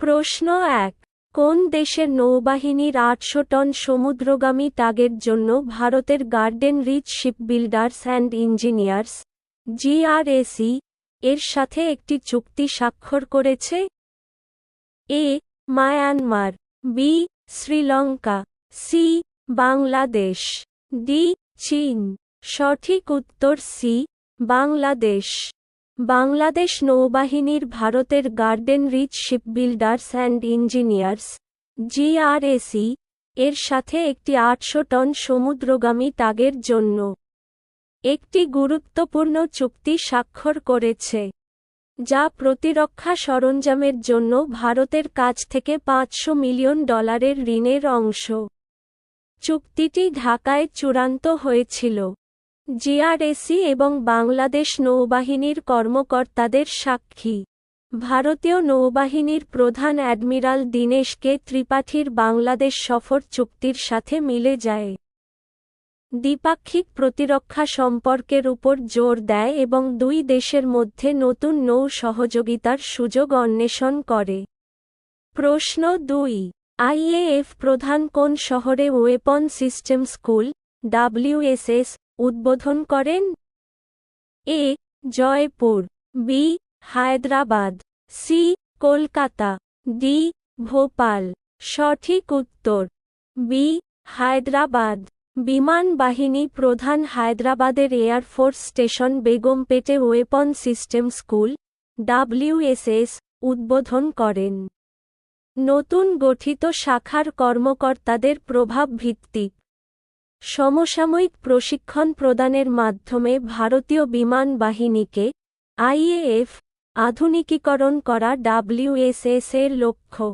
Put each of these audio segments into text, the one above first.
প্রশ্ন এক, কোন দেশের নৌবাহিনীর আটশো টন সমুদ্রগামী টাগের জন্য ভারতের garden rich shipbuilders and engineers জিআরএসি এর সাথে একটি চুক্তি স্বাক্ষর করেছে? A, Myanmar, B, Sri Lanka, C, Bangladesh, D, চীন, সঠিক উত্তর সি, বাংলাদেশ। বাংলাদেশ নৌবাহিনীর ভারতের garden rich shipbuilders and engineers জিআরএসি এর সাথে একটি আটশো টন সমুদ্রগামী তাগের জন্য একটি গুরুত্বপূর্ণ চুক্তি স্বাক্ষর করেছে, যা প্রতিরক্ষা সরঞ্জামের জন্য ভারতের কাছ থেকে পাঁচশো মিলিয়ন ডলারের ঋণের অংশ। চুক্তিটি ঢাকায় চূড়ান্ত হয়েছিল। জিআরএসি এবং বাংলাদেশ নৌবাহিনীর কর্মকর্তাদের সাক্ষী। ভারতীয় নৌবাহিনীর প্রধান অ্যাডমিরাল দীনেশকে ত্রিপাঠীর বাংলাদেশ সফর চুক্তির সাথে মিলে যায়। দ্বিপাক্ষিক প্রতিরক্ষা সম্পর্কের উপর জোর দেয় এবং দুই দেশের মধ্যে নতুন নৌ সহযোগিতার সুযোগ অন্বেষণ করে। প্রশ্ন দুই, আইএএফ প্রধান কোন শহরে ওয়েপন সিস্টেম স্কুল, ডাব্লিউএসএস উদ্বোধন করেন A. Jaipur, B. Hyderabad, C. Kolkata, D. Bhopal. সঠিক উত্তর, বি. হায়দ্রাবাদ। বিমান বাহিনী প্রধান হায়দ্রাবাদের এয়ারফোর্স স্টেশন বেগমপেটে ওয়েপন সিস্টেম স্কুল, ডাব্লিউএসএস, উদ্বোধন করেন। নতুন গঠিত শাখার কর্মকর্তাদের প্রভাব ভিত্তিক। সমসাময়িক প্রশিক্ষণ প্রদানের মাধ্যমে ভারতীয় বিমান বাহিনীকে আইএএফ আধুনিকীকরণ করা ডাব্লিউএসএস এর লক্ষ্য।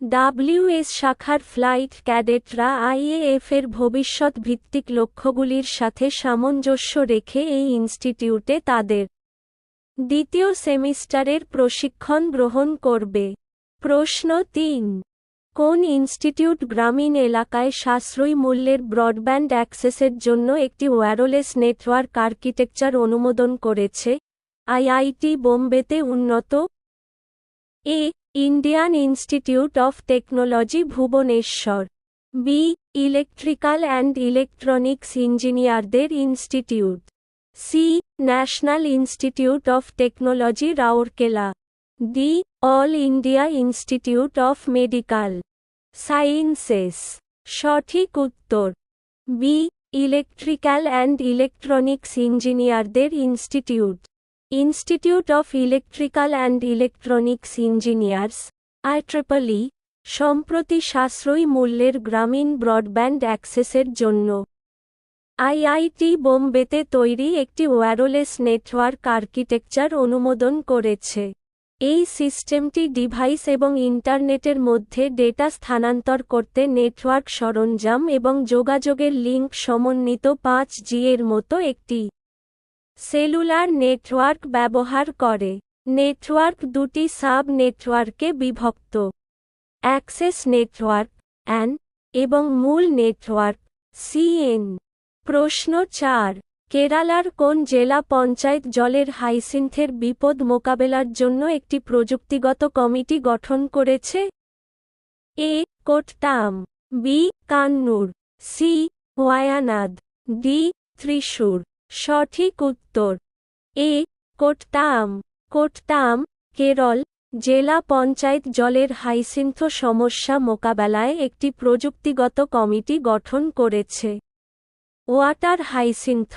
ডাব্লিউএস শাখার ফ্লাইট ক্যাডেটরা আইএএফ এর ভবিষ্যৎ ভিত্তিক লক্ষ্যগুলির সাথে সামঞ্জস্য রেখে এই ইনস্টিটিউটে তাদের দ্বিতীয় সেমিস্টারের প্রশিক্ষণ গ্রহণ করবে। প্রশ্ন তিন। কোন ইনস্টিটিউট গ্রামীণ এলাকায় সাশ্রয়ী মূল্যের ব্রডব্যান্ড অ্যাক্সেসের জন্য একটি ওয়্যারলেস নেটওয়ার্ক আর্কিটেকচার অনুমোদন করেছে? আইআইটি বোম্বেতে উন্নত? A. Indian Institute of Technology, Bhubaneswar. B. Electrical and Electronics ইঞ্জিনিয়ারদের Institute. C. National Institute of Technology, Rourkela. D All India Institute of Medical Sciences. সঠিক উত্তর, বি, ইলেকট্রিক্যাল অ্যান্ড ইলেকট্রনিক্স ইঞ্জিনিয়ারদের Institute. Institute of Electrical and Electronics Engineers আইট্রিপলই সম্প্রতি সাশ্রয়ী মূল্যের গ্রামীণ broadband অ্যাক্সেসের জন্য। আইআইটি বোম্বেতে তৈরি একটি ওয়্যারলেস নেটওয়ার্ক আর্কিটেকচার অনুমোদন করেছে। এই সিস্টেমটি ডিভাইস এবং ইন্টারনেটের মধ্যে ডেটা স্থানান্তর করতে নেটওয়ার্ক সরঞ্জাম এবং যোগাযোগের লিঙ্ক সমন্বিত পাঁচ জি এর মতো একটি সেলুলার নেটওয়ার্ক ব্যবহার করে। নেটওয়ার্ক দুটি সাব নেটওয়ার্কে বিভক্ত। অ্যাক্সেস নেটওয়ার্ক অ্যান এবং মূল নেটওয়ার্ক সিএন প্রশ্ন চার। কেরালার কোন জেলা পঞ্চায়েত জলের হাইসিন্থের বিপদ মোকাবেলার জন্য একটি প্রযুক্তিগত কমিটি গঠন করেছে? A. Kottayam B. Kannur, C. Wayanad, D. Thrissur. সঠিক উত্তর। এ. কোট্টাম কোট্টাম কেরল, জেলা পঞ্চায়েত জলের হাইসিন্থ সমস্যা মোকাবেলায় একটি প্রযুক্তিগত কমিটি গঠন করেছে। ওয়াটার হাইসিন্থ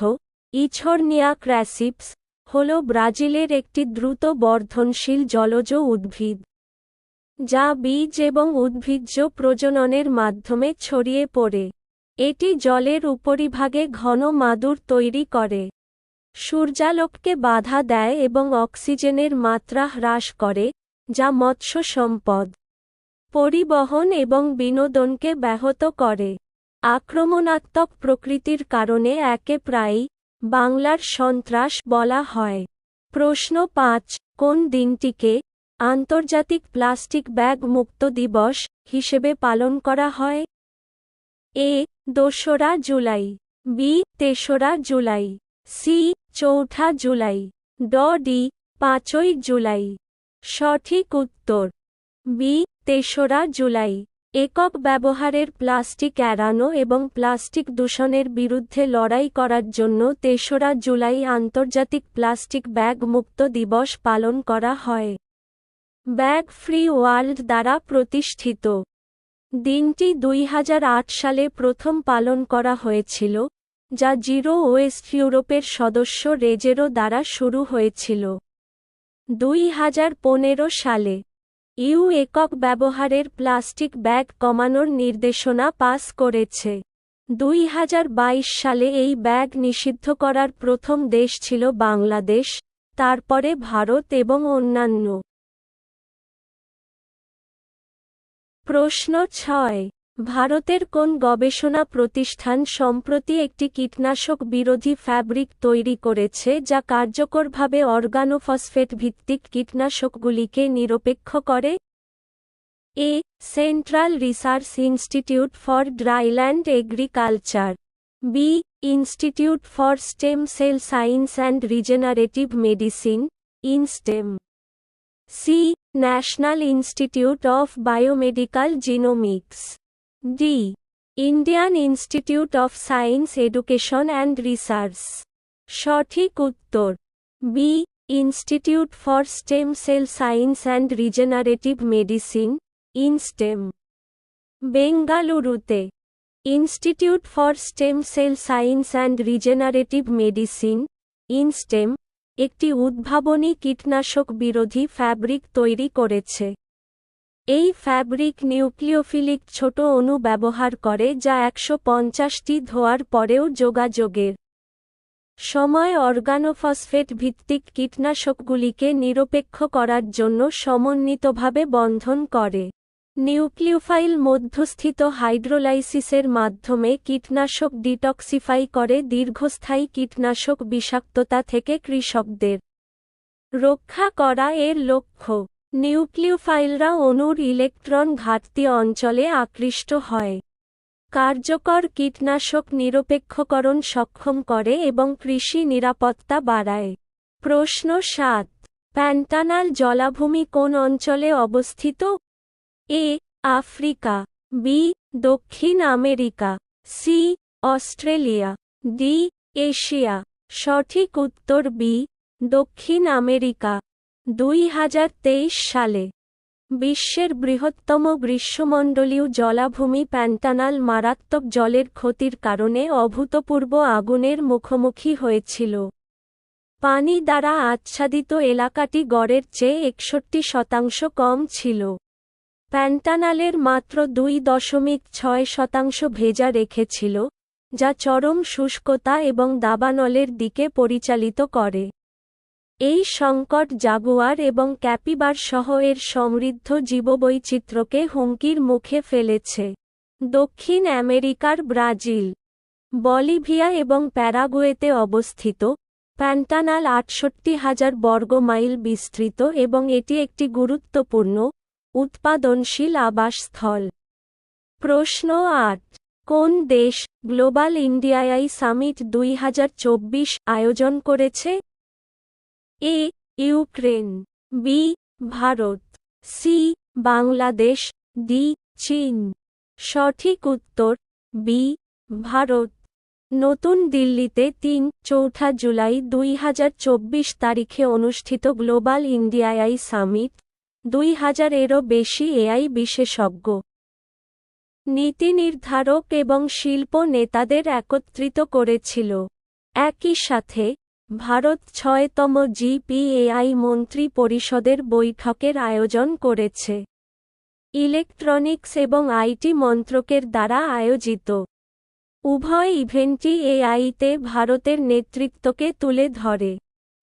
ইছর্নিয়া ক্র্যাসিপস, হল ব্রাজিলের একটি দ্রুত বর্ধনশীল জলজ উদ্ভিদ, যা বীজ এবং উদ্ভিজ্জ প্রজননের মাধ্যমে ছড়িয়ে পড়ে। এটি জলের উপরিভাগে ঘন মাদুর তৈরি করে। সূর্যালোককে বাধা দেয় এবং অক্সিজেনের মাত্রা হ্রাস করে, যা মৎস্য সম্পদ, পরিবহন এবং বিনোদনকে ব্যাহত করে। আক্রমণাত্মক প্রকৃতির কারণে একে প্রায়ই বাংলার সন্ত্রাস বলা হয়। প্রশ্ন পাঁচ, কোন দিনটিকে আন্তর্জাতিক প্লাস্টিক ব্যাগ মুক্ত দিবস হিসেবে পালন করা হয়? এ, দোসরা জুলাই, বি, তেসরা জুলাই, সি, চৌঠা জুলাই, ড, ডি, পাঁচই জুলাই। সঠিক উত্তর, বি, তেসরা জুলাই। একক ব্যবহারের প্লাস্টিক এড়ানো এবং প্লাস্টিক দূষণের বিরুদ্ধে লড়াই করার জন্য তেসরা জুলাই আন্তর্জাতিক প্লাস্টিক ব্যাগ মুক্ত দিবস পালন করা হয়। ব্যাগ ফ্রি ওয়ার্ল্ড দ্বারা প্রতিষ্ঠিত। দিনটি দুই হাজার আট সালে প্রথম পালন করা হয়েছিল, যা জিরো ওয়েস্ট ইউরোপের সদস্য রেজেরো দ্বারা শুরু হয়েছিল। দুই হাজার পনেরো সালে ইউ একক ব্যবহারের প্লাস্টিক ব্যাগ কমানোর নির্দেশনা পাস করেছে। দুই হাজার বাইশ সালে এই ব্যাগ নিষিদ্ধ করার প্রথম দেশ ছিল বাংলাদেশ, তারপরে ভারত এবং অন্যান্য। প্রশ্ন ছয় ভারতের কোন গবেষণা প্রতিষ্ঠান সম্প্রতি একটি কীটনাশক বিরোধী ফ্যাব্রিক তৈরি করেছে যা কার্যকরভাবে অর্গানোফসফেট ভিত্তিক কীটনাশকগুলিকে নিরপেক্ষ করে? A. Central Research Institute for Dryland Agriculture. B. Institute for Stem Cell Science and Regenerative Medicine, inStem. C. National Institute of Biomedical Genomics. D Indian Institute of Science Education and Research সঠিক উত্তর। B Institute for Stem Cell Science and Regenerative Medicine inStem বেঙ্গালুরুতে। Institute for Stem Cell Science and Regenerative Medicine inStem একটি উদ্ভাবনী কীটনাশক বিরোধী fabric তৈরি করেছে। এই ফ্যাব্রিক নিউক্লিওফিলিক ছোট অণু ব্যবহার করে যা একশো পঞ্চাশটি ধোয়ার পরেও যোগাযোগের সময় অর্গানোফসফেট ভিত্তিক কীটনাশকগুলিকে নিরপেক্ষ করার জন্য সমন্বিতভাবে বন্ধন করে। নিউক্লিওফাইল মধ্যস্থিত হাইড্রোলাইসিসের মাধ্যমে কীটনাশক ডিটক্সিফাই করে দীর্ঘস্থায়ী কীটনাশক বিষাক্ততা থেকে কৃষকদের রক্ষা করা এর লক্ষ্য। নিউক্লিওফাইলরা অণুর ইলেকট্রন ঘাটতি অঞ্চলে আকৃষ্ট হয়। কার্যকর কীটনাশক নিরপেক্ষকরণ সক্ষম করে এবং কৃষি নিরাপত্তা বাড়ায়। প্রশ্ন সাত, প্যান্টানাল জলাভূমি কোন অঞ্চলে অবস্থিত? এ, আফ্রিকা, বি, দক্ষিণ America, C, Australia, D, Asia. সঠিক উত্তর বি, দক্ষিণ আমেরিকা। দুই হাজার তেইশ সালে বিশ্বের বৃহত্তম গ্রীষ্মমণ্ডলীয় জলাভূমি প্যান্টানাল মারাত্মক জলের ক্ষতির কারণে অভূতপূর্ব আগুনের মুখোমুখি হয়েছিল। পানি দ্বারা আচ্ছাদিত এলাকাটি গড়ের চেয়ে একষট্টি শতাংশ কম ছিল। প্যান্টানালের মাত্র দুই দশমিক ছয় শতাংশ ভেজা রেখেছিল, যা চরম শুষ্কতা এবং দাবানলের দিকে পরিচালিত করে। এই সংকট জাগুয়ার এবং ক্যাপিবার সহ এর সমৃদ্ধ জীববৈচিত্র্যকে হুমকির মুখে ফেলেছে। দক্ষিণ আমেরিকার ব্রাজিল, বলিভিয়া এবং প্যারাগুয়েতে অবস্থিত, প্যান্টানাল আটষট্টি হাজার বর্গ মাইল বিস্তৃত এবং এটি একটি গুরুত্বপূর্ণ, উৎপাদনশীল আবাসস্থল। প্রশ্ন আট, কোন দেশ গ্লোবাল ইন্ডিয়াই সামিট দুই হাজার চব্বিশ আয়োজন করেছে? A, Ukraine, B, Bharat, C, Bangladesh, D, চীন। সঠিক উত্তর, বি, ভারত। নতুন দিল্লিতে তিন, চৌঠা জুলাই দুই হাজার চব্বিশ তারিখে অনুষ্ঠিত গ্লোবাল ইন্ডিয়া আই সামিট, দুই হাজারেরও বেশি এআই বিশেষজ্ঞ। নীতি নির্ধারক এবং শিল্প নেতাদের একত্রিত করেছিল। একই সাথে ভারত ছয়তম জিপিএআই মন্ত্রী পরিষদের বৈঠকের আয়োজন করেছে। ইলেকট্রনিক্স এবং আইটি মন্ত্রকের দ্বারা আয়োজিত। উভয় ইভেন্টটি এআইতে ভারতের নেতৃত্বকে তুলে ধরে।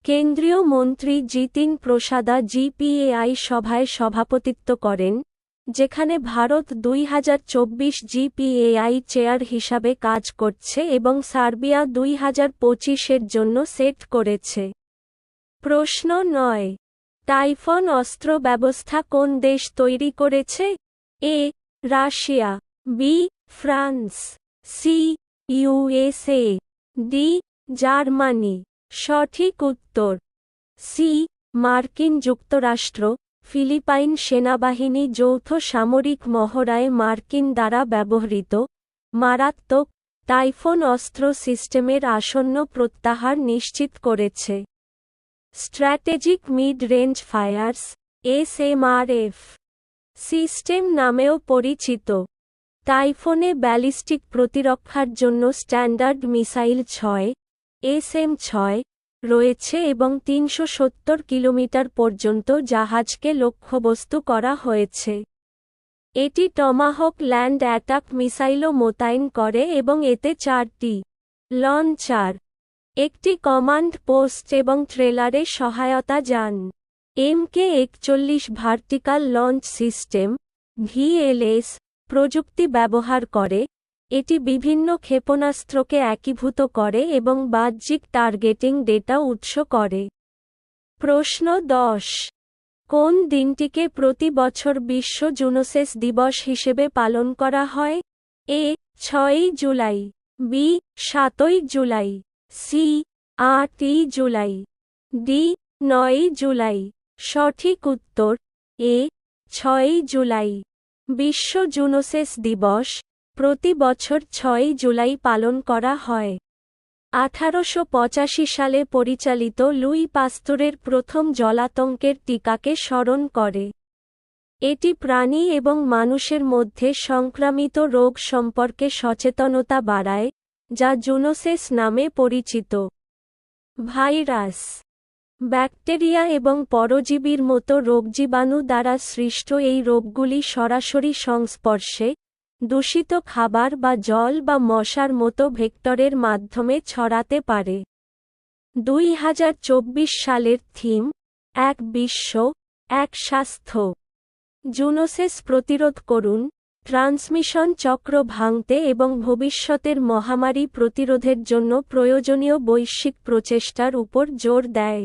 কেন্দ্রীয় মন্ত্রী জিতিন প্রসাদা জিপিএআই সভায় সভাপতিত্ব করেন। যেখানে ভারত দুই হাজার চব্বিশ জিপিএআই চেয়ার হিসাবে কাজ করছে এবং সার্বিয়া দুই হাজার পঁচিশের জন্য সেট করেছে। প্রশ্ন নয়, টাইফন অস্ত্র ব্যবস্থা কোন দেশ তৈরি করেছে? A, Russia, B, France, C, USA, D, Germany. সঠিক উত্তর, সি, মার্কিন যুক্তরাষ্ট্র। ফিলিপাইন সেনাবাহিনী যৌথ সামরিক মহড়ায় মার্কিন দ্বারা ব্যবহৃত মারাত্মক টাইফোন অস্ত্র সিস্টেমের আসন্ন প্রত্যাহার নিশ্চিত করেছে। Strategic mid range fires, SMRF system নামেও পরিচিত। টাইফোনে ব্যালিস্টিক প্রতিরক্ষার জন্য স্ট্যান্ডার্ড মিসাইল ছয়, এসএম ছয় রয়েছে এবং তিনশো সত্তর কিলোমিটার পর্যন্ত জাহাজকে লক্ষ্যবস্তু করা হয়েছে। এটি টমাহক ল্যান্ড অ্যাটাক মিসাইলও মোতায়েন করে এবং এতে চারটি লঞ্চার, একটি কমান্ড পোস্ট এবং ট্রেলারে সহায়তা যান। এমকে একচল্লিশ ভার্টিকাল লঞ্চ সিস্টেম, ভিএলএস, প্রযুক্তি ব্যবহার করে এটি বিভিন্ন ক্ষেপণাস্ত্রকে একীভূত করে এবং বাহ্যিক টার্গেটিং ডেটা উৎস করে। প্রশ্ন দশ। কোন দিনটিকে প্রতি বছর বিশ্ব জুনোসেস দিবস হিসেবে পালন করা হয়? এ, ছয়ই জুলাই, বি, সাতই জুলাই, সি, আটই জুলাই, ডি, নয়ই জুলাই। সঠিক উত্তর, এ, ছয়ই জুলাই। বিশ্ব জুনোসেস দিবস প্রতি বছর ছয়ই জুলাই পালন করা হয়। আঠারোশো পঁচাশি সালে পরিচালিত লুই পাস্তুরের প্রথম জলাতঙ্কের টিকাকে স্মরণ করে। এটি প্রাণী এবং মানুষের মধ্যে সংক্রামিত রোগ সম্পর্কে সচেতনতা বাড়ায়, যা জুনোসেস নামে পরিচিত। ভাইরাস। ব্যাকটেরিয়া এবং পরজীবীর মতো রোগজীবাণু দ্বারা সৃষ্ট এই রোগগুলি সরাসরি সংস্পর্শে দূষিত খাবার বা জল বা মশার মতো ভেক্টরের মাধ্যমে ছড়াতে পারে। দুই হাজার চব্বিশ সালের থিম, এক বিশ্ব, এক স্বাস্থ্য। জুনোসেস প্রতিরোধ করুন, ট্রান্সমিশন চক্র ভাঙতে এবং ভবিষ্যতের মহামারী প্রতিরোধের জন্য প্রয়োজনীয় বৈশ্বিক প্রচেষ্টার উপর জোর দেয়।